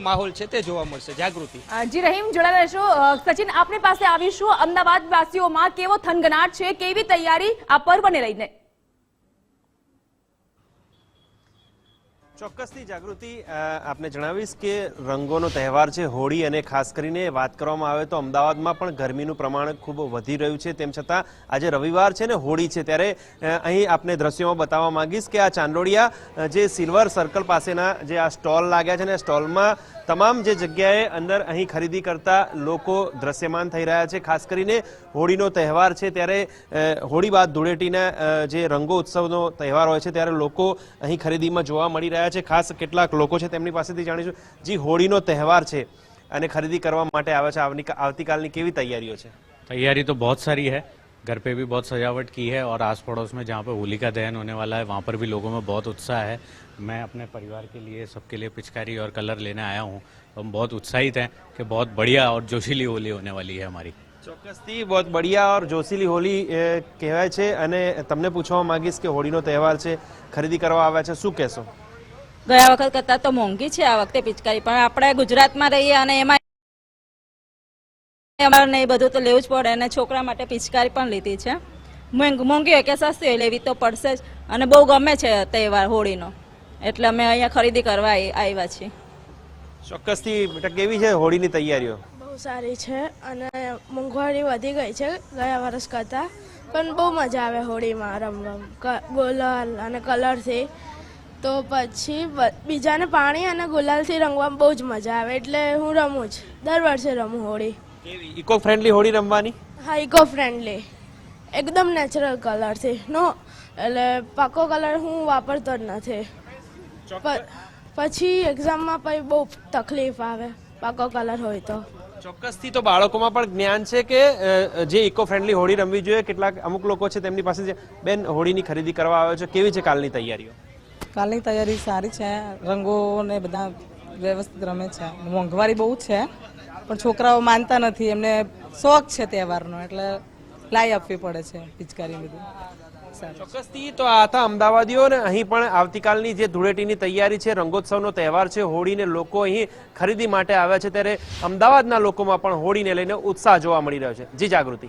માહોલ છે તે જોવા મળશે. જાગૃતિ. જી રહીમ જોડાયા રહેશો સચિન, આપની પાસે આવીશું. અમદાવાદ વાસીઓમાં કેવો થનગનાટ છે, કેવી તૈયારી આ પર્વને લઈને? ચોક્કસથી જાગૃતિ આપને જણાવીશ કે રંગોનો તહેવાર છે, હોળી અને ખાસ કરીને વાત કરવામાં આવે તો અમદાવાદમાં પણ ગરમીનું પ્રમાણ ખૂબ વધી રહ્યું છે. તેમ છતાં આજે રવિવાર છે ને હોળી છે ત્યારે અહીં આપને દ્રશ્યોમાં બતાવવા માંગીશ કે આ ચાંદોડિયા જે સિલ્વર સર્કલ પાસેના જે આ સ્ટોલ લાગ્યા છે ને સ્ટોલમાં તમામ જે જગ્યાએ અંદર અહીં ખરીદી કરતા લોકો દ્રશ્યમાન થઈ રહ્યા છે. ખાસ કરીને હોળીનો તહેવાર છે ત્યારે હોળી બાદ ધૂળેટીના જે રંગો ઉત્સવનો તહેવાર હોય છે ત્યારે લોકો અહીં ખરીદીમાં જોવા મળી રહ્યા છે ખાસ કેટલાક લોકો છે તેમની પાસેથી જાણીશું જી હોળીનો તહેવાર છે અને ખરીદી કરવા માટે આવે છે આવની- આવતીકાલની કેવી તૈયારીઓ છે तैयारी तो बहुत सारी है घर पे भी बहुत सजावट की है और आस पड़ोस में जहाँ पे होली का दहन होने वाला है वहाँ पर भी लोगों में बहुत उत्साह है मैं अपने परिवार के लिए सबके लिए पिचकारी और कलर लेने आया हूँ हम बहुत उत्साहित हैं कि बहुत बढ़िया और जोशीली होली होने वाली है हमारी ચોક્કસથી બહુ બઢિયા ઓર જોશીલી હોલી અ, કહેવાય છે અને તમને પૂછવા માંગીશ કે હોળીનો તહેવાર છે ખરીદી કરવા આવ્યા છે શું કહેશો ગયા વખત કરતાં તો મોંઘી છે આ વખતે પિચકારી પણ આપણે ગુજરાતમાં રહીએ અને એમાં અમારે એ બધું તો લેવું જ પડે અને છોકરા માટે પિચકારી પણ લીધી છે. મોંઘી હોય કે સસ્તી હોય લેવી તો પડશે જ. અને બહુ ગમે છે તહેવાર હોળીનો. એટલે અમે અહીંયા ખરીદી કરવા આવ્યા છીએ. ચોક્કસથી કેવી છે હોળીની તૈયારીઓ? બહુ સારી છે અને મોંઘવારી વધી ગઈ છે ગયા વર્ષ કરતાં. પણ બહુ મજા આવે હોળીમાં રમવા ગોલર ગુલાલ અને કલરથી. તો પછી બીજાને પાણી અને ગુલાલથી રંગવામાં બહુ જ મજા આવે એટલે હું રમું જ. દર વર્ષે રમું હોળી. ઇકો ફ્રેન્ડલી હોળી રમવાની? હા ઇકો ફ્રેન્ડલી એકદમ નેચરલ કલરથી નો એટલે પાકો કલર હું વાપરતો જ નથી. પછી એક્ઝામમાં પછી બહુ તકલીફ આવે પાકો કલર હોય તો. ચોક્કસથી તો બાળકોમાં પણ જ્ઞાન છે કે જે ઇકો ફ્રેન્ડલી હોળી રમવી જોઈએ કેટલાક અમુક લોકો છે તેમની પાસે બેન હોળીની ખરીદી કરવા આવે છે કેવી છે કાલની તૈયારીઓ? કાલની તૈયારી સારી છે રંગો ને બધા વ્યવસ્થિત રમે છે. મોંઘવારી બહુ છે પણ છોકરાઓ માનતા નથી. એમને શોખ છે તહેવારનો એટલે લાઈ આપવી પડે છે પિચકારી બધું. ચોક્કસથી તો આ હતા અમદાવાદીઓ ને અહીં પણ આવતીકાલની જે ધૂળેટીની તૈયારી છે રંગોત્સવનો તહેવાર છે હોળીને લોકો અહીં ખરીદી માટે આવ્યા છે. ત્યારે અમદાવાદના લોકોમાં પણ હોળીને લઈને ઉત્સાહ જોવા મળી રહ્યો છે. જી જાગૃતિ.